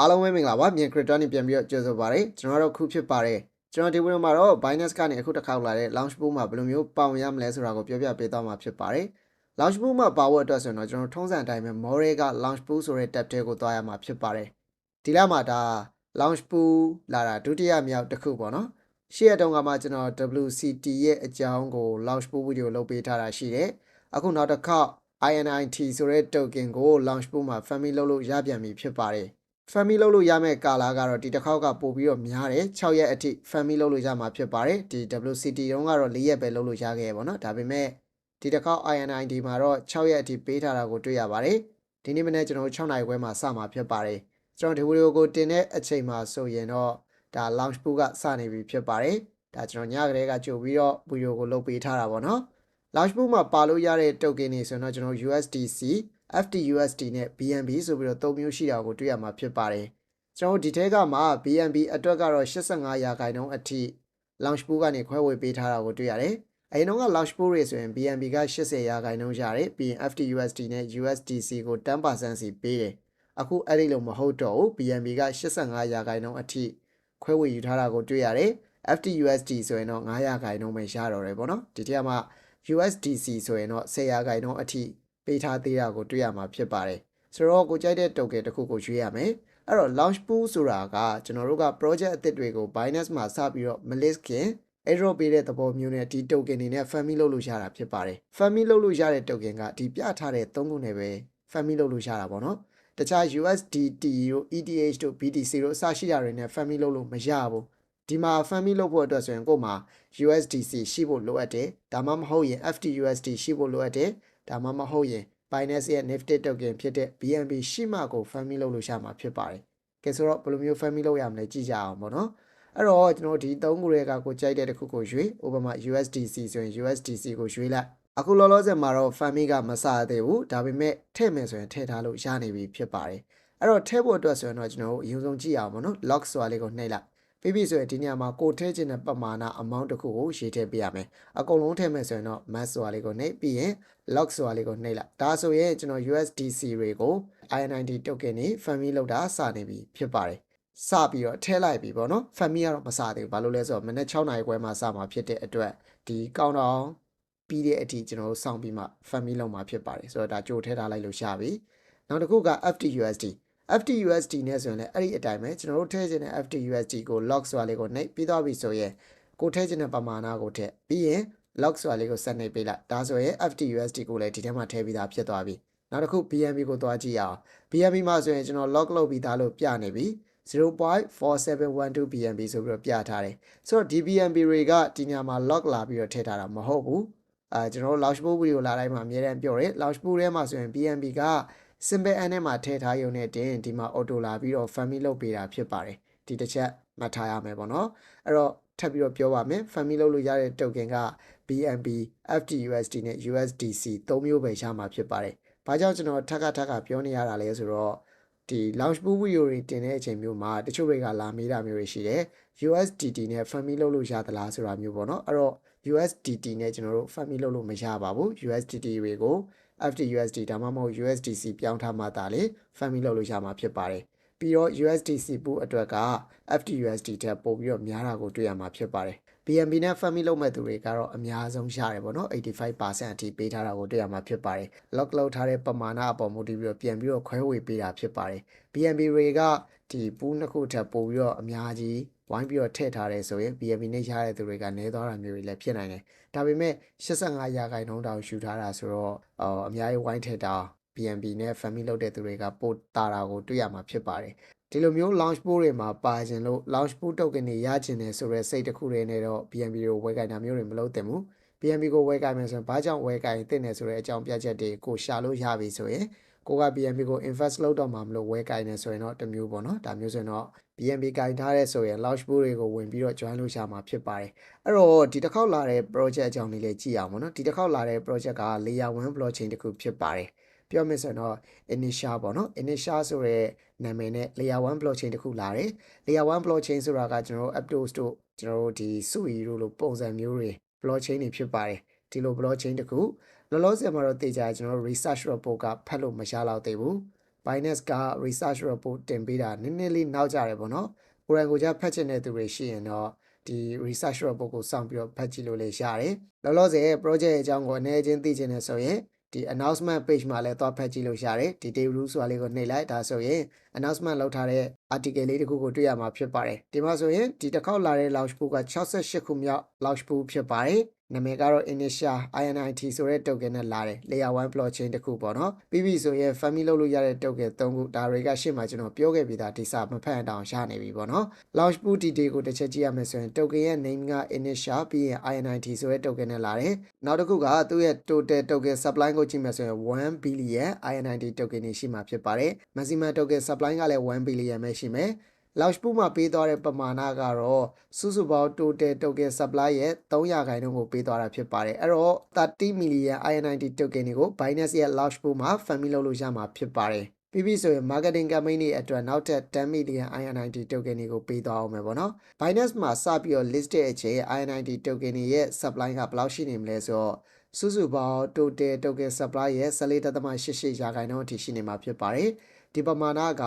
အားလုံးပဲမင်္ဂလာပါမြန် crypto နဲ့ပြန်ပြီးတော့ကြိုဆိုပါရစေကျွန်တော်တို့ခုဖြစ်ပါတယ်ကျွန်တော်ဒီဗီဒီယိုမှာတော့ Binance ကနေအခုတစ်ခါလာတဲ့ launch pool မှာဘယ်လိုမျိုးပေါင်ရမလဲဆိုတာကိုပြောပြပေးသွားမှာဖြစ်ပါတယ် launch pool မှာပါဖို့အတွက်ဆိုရင်တော့ကျွန်တော်ထုံးစံအတိုင်းပဲ More က launch pool ဆိုတဲ့ tab ထဲကိုသွားရမှာဖြစ်ပါတယ်ဒီလမှာဒါ launch pool လာတာဒုတိယမြောက်တစ်ခုပေါ့နော်ရှေ့ရတုန်းကမှကျွန်တော် WCT ရဲ့အကြောင်းကို launch pool video လုပ်ပေးထားတာရှိတယ်အခုနောက်တစ်ခေါက် INIT ဆိုတဲ့ token ကို launch pool မှာ family လုပ်လို့ရပြန်ပြီဖြစ်ပါတယ် family လုပ်လို့ရမယ့်ကာလာကတော့ဒီတစ်ခေါက်ကပို့ပြီးတော့များတယ်6ရက်အထိ family လုပ်လို့ရမှာဖြစ်ပါတယ်ဒီ WCT တုန်းကတော့4ရက်ပဲလုပ်လို့ရခဲ့ရပါတော့ဒါပေမဲ့ဒီတစ်ခေါက် INID မှာတော့6ရက်အထိပေးထားတာကိုတွေ့ရပါတယ်ဒီနေ့မနေ့ကျွန်တော်6နိုင်ခွဲမှာစမှာဖြစ်ပါတယ်ကျွန်တော်ဒီဗီဒီယိုကိုတင်တဲ့အချိန်မှာဆိုရင်တော့ဒါ launch pool ကစနေပြီဖြစ်ပါတယ်ဒါကျွန်တော်ညကလေးကကြိုပြီးတော့ဗီဒီယိုကိုလုပ်ပေးထားတာပေါ့နော် launch pool မှာပါလို့ရတဲ့ token တွေဆိုရင်တော့ကျွန်တော် USDC FTUSD နဲ့ BNB ဆိုပြီးတော့သုံးမျိုးရှိတာကိုတွေ့ရမှာဖြစ်ပါတယ်ကျွန်တော်ဒီထဲကမှ BNB အတွက်ကတော့85ရာခိုင်နှုန်းအထိ launch pool ကနေခွဲဝေပေးထားတာကိုတွေ့ရတယ်အရင်တော့က launch pool တွေဆိုရင် BNB က80ရာခိုင်နှုန်းရတယ်ပြီးရင် FTUSD နဲ့ USDC ကို10%စီပေးတယ်အခုအဲ့ဒီလိုမဟုတ်တော့ဘူး BNB က85ရာခိုင်နှုန်းအထိခွဲဝေယူထားတာကိုတွေ့ရတယ် FTUSD ဆိုရင်တော့9ရာခိုင်နှုန်းပဲရတော့တယ်ပေါ့နော်ဒီထဲမှာ USDC ဆိုရင်တော့10ရာခိုင်နှုန်းအထိ ပေးထားသေးတာကိုတွေ့ရမှာဖြစ်ပါတယ်ဆိုတော့ကိုကြိုက်တဲ့ token တစ်ခုကိုရွေးရမယ်အဲ့တော့ launch pool ဆိုတာကကျွန်တော်တို့က project အသစ်တွေကို Binance မှာစပြီးတော့မ list ခင် airdrop ပေးတဲ့သဘောမျိုးနဲ့ဒီ token တွေနဲ့ family လုပ်လို့ရတာဖြစ်ပါတယ် family လုပ်လို့ရတဲ့ token ကဒီပြထားတဲ့သုံးခုနဲ့ပဲ family လုပ်လို့ရတာပေါ့နော်တခြား USDT တို့ ETH တို့ BTC တို့အစရှိတာတွေနဲ့ family လုပ်လို့မရဘူး ဒီမှာ family လုပ်ဖို့အတွက်ဆိုရင်ကို့မှာ USDC ရှိဖို့လိုအပ်တယ်ဒါမှမဟုတ်ရင် FTUSD ရှိဖို့လိုအပ်တယ်ဒါမှမဟုတ်ရင် Binance ရဲ့ Nifty token ဖြစ်တဲ့ BNB ရှိမှကို family လုပ်လို့ရမှာဖြစ်ပါတယ်ကဲဆိုတော့ဘယ်လိုမျိုး family လုပ်ရမလဲကြည့်ကြအောင်ပေါ့နော်အဲ့တော့ကျွန်တော်ဒီသုံးခုတွေကကိုကြိုက်တဲ့တစ်ခုကိုရွေးဥပမာ USDC ဆိုရင် USDC ကိုရွေးလိုက်အခုလောလောဆယ်မှာတော့ family ကမစသေးဘူးဒါပေမဲ့ထည့်မယ်ဆိုရင်ထည့်ထားလို့ရနေပြီဖြစ်ပါတယ်အဲ့တော့ထည့်ဖို့အတွက်ဆိုရင်တော့ကျွန်တော်တို့အရင်ဆုံးကြည့်အောင်ပေါ့နော် lock ဆိုတာလေးကိုနှိပ်လိုက် ပြီးပြီဆိုရင်ဒီညမှာကိုထည့်ခြင်းတဲ့ပမာဏ amount တစ်ခုကိုရေးထည့်ပေးရမယ်အကုန်လုံးထည့်မယ်ဆိုရင်တော့ max ဆိုတာလေးကိုနှိပ်ပြီးရင် lock ဆိုတာလေးကိုနှိပ်လိုက်ဒါဆိုရင်ကျွန်တော် USDC တွေကို IND token တွေ family လောက်တာစနေပြီဖြစ်ပါတယ်စပြီးတော့ထဲလိုက်ပြီပေါ့နော် family ကတော့မစသေးဘူးဘာလို့လဲဆိုတော့မနေ့6နာရီခွဲမှာစမှာဖြစ်တဲ့အတွက်ဒီကောင်းတော့ပြီးတဲ့အထိကျွန်တော်တို့စောင့်ပြီးမှ family လောက်မှာဖြစ်ပါတယ်ဆိုတော့ဒါကြိုထည့်ထားလိုက်လို့ရပြီနောက်တစ်ခုက FTUSD FTUSD နဲ့ဆိုရင်လည်းအဲ့ဒီအတိုင်းပဲကျွန်တော်တို့ထည့်ခြင်းတဲ့ FTUSD ကို log ဆိုတာလေးကိုနှိပ်ပြီးသွားပြီဆိုရင်ကိုထည့်ခြင်းတဲ့ပမာဏကိုထည့်ပြီးရင် log ဆိုတာလေးကိုဆက်နှိပ်ပေးလိုက်ဒါဆိုရင် FTUSD ကိုလည်းဒီထဲမှာထည့်ပြီးသားဖြစ်သွားပြီနောက်တစ်ခု BNB ကိုသွားကြည့်အောင် BNB မှာဆိုရင်ကျွန်တော် log လုပ်ပြီးသားလို့ပြနေပြီ0.4712 BNB ဆိုပြီးတော့ပြထားတယ်ဆိုတော့ဒီ BNB တွေကဒီညမှာ log လာပြီးတော့ထည့်ထားတာမဟုတ်ဘူးအဲကျွန်တော်တို့ launch pool video လာတိုင်းမှာအများအားပြောတယ် launch pool ထဲမှာဆိုရင် BNB က simple n နဲ့မှာထည့်ထားရုံနဲ့တင်ဒီမှာ auto လာပြီးတော့ family လုပ်ပေးတာဖြစ်ပါတယ်ဒီတစ်ချက်မှတ်ထားရမယ်ပေါ့နော်အဲ့တော့ထပ်ပြီးတော့ပြောပါမယ် family လုပ်လို့ရတဲ့ token က BNB FTUSD နဲ့ USDC သုံးမျိုးပဲရမှာဖြစ်ပါတယ်ဘာကြောင့်ကျွန်တော်ထပ်ခါထပ်ခါပြောနေရတာလဲဆိုတော့ဒီ launch pool video တွေတင်တဲ့အချိန်မျိုးမှာတချို့တွေကလာမေးတာမျိုးတွေရှိတယ် USDT နဲ့ family လုပ်လို့ရသလားဆိုတာမျိုးပေါ့နော်အဲ့တော့ USDT နဲ့ကျွန်တော်တို့ family လုပ်လို့မရပါဘူး USDT တွေကို FTUSD ဒါမှမဟုတ် USDC ပြောင်းထားမှသာလေ family လုပ်လို့ရမှာဖြစ်ပါတယ်ပြီးတော့ USDC ပို့အတွက်က FTUSD ထက်ပိုပြီးတော့များတာကိုတွေ့ရမှာဖြစ်ပါတယ် BNB နဲ့ family လုပ်မဲ့သူတွေကတော့အများဆုံးရတယ်ပေါ့နော်85%အထိပေးထားတာကိုတွေ့ရမှာဖြစ်ပါတယ် lock လုပ်ထားတဲ့ပမာဏအပေါ်မူတည်ပြီးတော့ပြန်ပြီးတော့ခွဲဝေပေးတာဖြစ်ပါတယ် BNB တွေကဒီပူးနှစ်ခုထပ်ပို့ပြီးတော့အများကြီး ဝိုင်းပြီးတော့ထည့်ထားတယ်ဆိုရင် BNB နဲ့ရတဲ့သူတွေကနည်းသွားတာမျိုးတွေလည်းဖြစ်နိုင်တယ်ဒါပေမဲ့85ရာခိုင်နှုန်းတောင်ယူထားတာဆိုတော့အော်အများကြီးဝိုင်းထည့်တာ BNB နဲ့ family လုပ်တဲ့သူတွေကပို့တာတာကိုတွေ့ရမှာဖြစ်ပါတယ်ဒီလိုမျိုး launch pool တွေမှာပါခြင်းလို့ launch pool token တွေရခြင်းတယ်ဆိုတော့စိတ်တစ်ခုတည်းနဲ့တော့ BNB ကိုဝယ်ကြိုင်တာမျိုးတွေမလုပ်သင့်ဘူး BNB ကိုဝယ်ကြိုင်မယ်ဆိုရင်ဘာကြောင့်ဝယ်ကြိုင်သင့်တယ်ဆိုတဲ့အကြောင်းပြချက်တွေကိုရှာလို့ရပြီဆိုရင် ကိုက BNB ကို invest လုပ်တော့မှာမလို့ဝယ်ကြိုင်နေဆိုရင်တော့တမျိုးပေါ့နော်ဒါမျိုးဆိုရင်တော့ BNB ကြိုင်ထားတဲ့ဆိုရင် launch pool တွေကိုဝင်ပြီးတော့ join လုပ်ရှာမှာဖြစ်ပါတယ်အဲ့တော့ဒီတစ်ခေါက်လာတဲ့ project အကြောင်းလေးလေးကြည့်အောင်ပေါ့နော်ဒီတစ်ခေါက်လာတဲ့ project က layer 1 blockchain တစ်ခုဖြစ်ပါတယ်ပြောမယ်ဆိုရင်တော့ initial ပေါ့နော် initial ဆိုတဲ့နာမည်နဲ့ layer 1 blockchain တစ်ခုလာတယ် layer 1 blockchain ဆိုတာကကျွန်တော်တို့ aptos တို့ကျွန်တော်တို့ဒီ sui တို့လိုပုံစံမျိုးတွေ blockchain တွေဖြစ်ပါတယ် ဒီလို blockchain တစ်ခုလောလောဆယ်မှာတော့တေချာကျွန်တော်တို့ research report ကဖတ်လို့မရတော့သေးဘူး Binance က research report တင်ပေးတာနည်းနည်းလေးနောက်ကြတယ်ပေါ့နော်ကိုယ်တိုင်ကိုယ်ကျဖတ်ချင်တဲ့သူတွေရှိရင်တော့ဒီ research report ကိုစောင့်ပြီးတော့ဖတ်ကြည့်လို့လည်းရတယ်လောလောဆယ် project အကြောင်းကိုအနေချင်းသိချင်တယ်ဆိုရင်ဒီ announcement page မှာလည်းသွားဖတ်ကြည့်လို့ရတယ်ဒီ day rule ဆိုတာလေးကိုနှိပ်လိုက်ဒါဆိုရင် announcement လုပ်ထားတဲ့ article လေးတစ်ခုကိုတွေ့ရမှာဖြစ်ပါတယ်ဒီမှာဆိုရင်ဒီတစ်ခေါက်လာတဲ့ launch pool က68ခုမြောက် launch pool ဖြစ်ပါတယ် နာမည်ကတော့ initial INIT ဆိုတဲ့ token နဲ့လာတယ် layer 1 blockchain တစ်ခုပေါ့နော်ပြီးပြီဆိုရင် family လုပ်လို့ရတဲ့ token 3ခုဒါတွေကရှေ့မှာကျွန်တော်ပြောခဲ့ပြီးသားဒီစာမဖတ်အောင်ရနေပြီပေါ့နော် launch pool detail ကိုတစ်ချက်ကြည့်ရမယ်ဆိုရင် token ရဲ့ name က initial ပြီးရင် INIT ဆိုတဲ့ token နဲ့လာတယ်နောက်တစ်ခုကသူ့ရဲ့ total token supply ကိုကြည့်မယ်ဆိုရင်1 billion INIT token တွေရှိမှာဖြစ်ပါတယ် maximum token supply ကလည်း1 billion ပဲရှိမယ် launch pool မှာပေးသွားတဲ့ပမာဏကတော့စုစုပေါင်း total token supply ရဲ့300ခိုင်နှုန်းကိုပေးသွားတာဖြစ်ပါတယ်အဲ့တော့30 million INIT token တွေကို Binance ရဲ့ launch pool မှာ family လုပ်လို့ရမှာဖြစ်ပါတယ်ပြီးပြီဆိုရင် marketing campaign တွေအတွက်နောက်ထပ်10 million INIT token တွေကိုပေးသွားအောင်မယ်ပေါ့နော် Binance မှာစပြီးတော့ list တဲ့အချိန် INIT token တွေရဲ့ supply ကဘယ်လောက်ရှိနေမလဲဆိုတော့စုစုပေါင်း total token supply ရဲ့14.88ရာခိုင်နှုန်းအထိရှိနေမှာဖြစ်ပါတယ်ဒီပမာဏက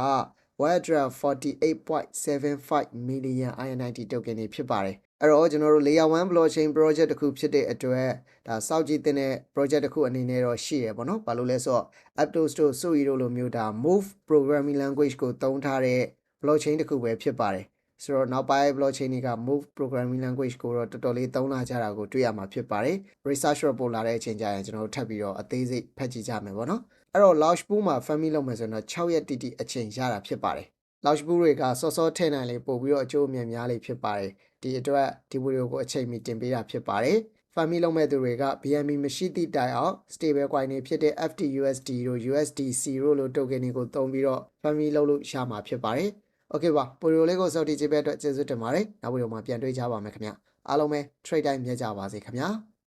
148.75 million INIT token တွေဖြစ်ပါတယ်အဲ့တော့ကျွန်တော်တို့ layer 1 blockchain project တစ်ခုဖြစ်တဲ့အတွက်ဒါစောင့်ကြည့်တဲ့ project တစ်ခုအနေနဲ့တော့ရှိရပေါ့နော်ဘာလို့လဲဆိုတော့ Apto Store Suiro လိုမျိုးဒါ move programming language ကိုသုံးထားတဲ့ blockchain တစ်ခုပဲဖြစ်ပါတယ် ဆိုတော့နောက်ပိုင်း blockchain တွေက move programming language ကိုတော့တော်တော်လေးသုံးလာကြတာကိုတွေ့ရမှာဖြစ်ပါတယ် research report လာတဲ့အချိန်ကျရင်ကျွန်တော်တို့ထပ်ပြီးတော့အသေးစိတ်ဖတ်ကြည့်ကြမယ်ပေါ့နော်အဲ့တော့ launch pool မှာ family လုပ်မယ်ဆိုတော့6ရက်တိတိအချိန်ရတာဖြစ်ပါတယ် launch pool တွေကစောစောထည့်နိုင်လေပို့ပြီးတော့အကျိုးအမြတ်များလေးဖြစ်ပါတယ်ဒီအတွက်ဒီဗီဒီယိုကိုအချိန်မီတင်ပေးတာဖြစ်ပါတယ် family လုပ်မဲ့သူတွေက BNB မရှိသည့်တိုင်အောင် stable coin တွေဖြစ်တဲ့ FTUSD တို့ USDC တို့လို token တွေကိုသုံးပြီးတော့ family လုပ်လို့ရမှာဖြစ်ပါတယ် okay ပါဗီဒီယိုလေးကိုစောင့်ကြည့်ကြတဲ့အတွက်ကျေးဇူးတင်ပါတယ်နောက်ဗီဒီယိုမှာပြန်တွေ့ကြပါမယ်ခင်ဗျအားလုံးပဲ trade time မြတ်ကြပါစေခင်ဗျာ